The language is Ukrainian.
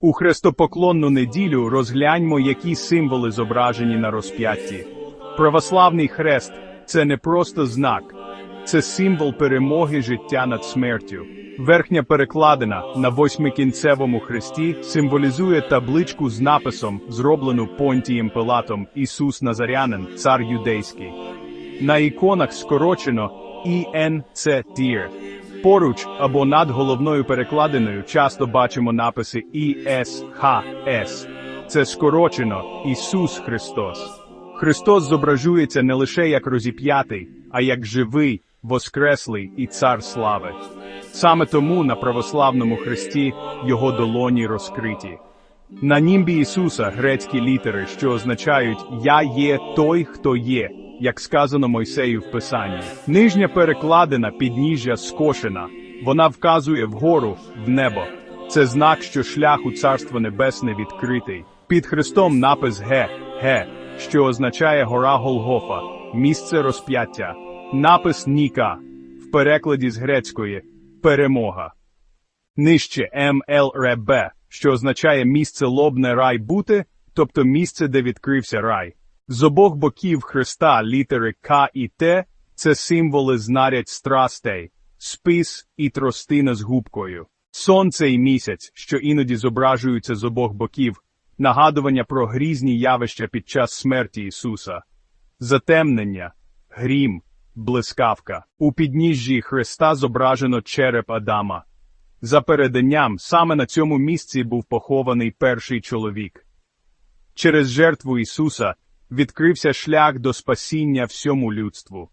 У хрестопоклонну неділю розгляньмо, які символи зображені на розп'ятті. Православний хрест це не просто знак, це символ перемоги життя над смертю. Верхня перекладина на восьмикінцевому хресті символізує табличку з написом, зроблену Понтієм Пилатом Ісус Назарянин, цар юдейський. На іконах скорочено «ІНЦ-тір». Поруч або над головною перекладиною часто бачимо написи «ІСХС». Це скорочено Ісус Христос. Христос зображується не лише як розіп'ятий, а як живий, воскреслий і цар слави. Саме тому на православному хресті його долоні розкриті. На німбі Ісуса грецькі літери, що означають Я є той, хто є, як сказано Мойсею в Писанні. Нижня перекладина підніжжя скошена. Вона вказує вгору, в небо. Це знак, що шлях у Царство Небесне відкритий. Під Христом напис Ге, Ге, що означає гора Голгофа, місце розп'яття. Напис Ніка в перекладі з грецької перемога. Нижче МЛРБ, що означає місце лобне рай бути, тобто місце, де відкрився рай. З обох боків хреста літери К і Т це символи знарядь страстей, спис і тростина з губкою. Сонце і місяць, що іноді зображуються з обох боків, нагадування про грізні явища під час смерті Ісуса. Затемнення, грім, блискавка. У підніжжі хреста зображено череп Адама. За переданням, саме на цьому місці був похований перший чоловік. Через жертву Ісуса відкрився шлях до спасіння всьому людству.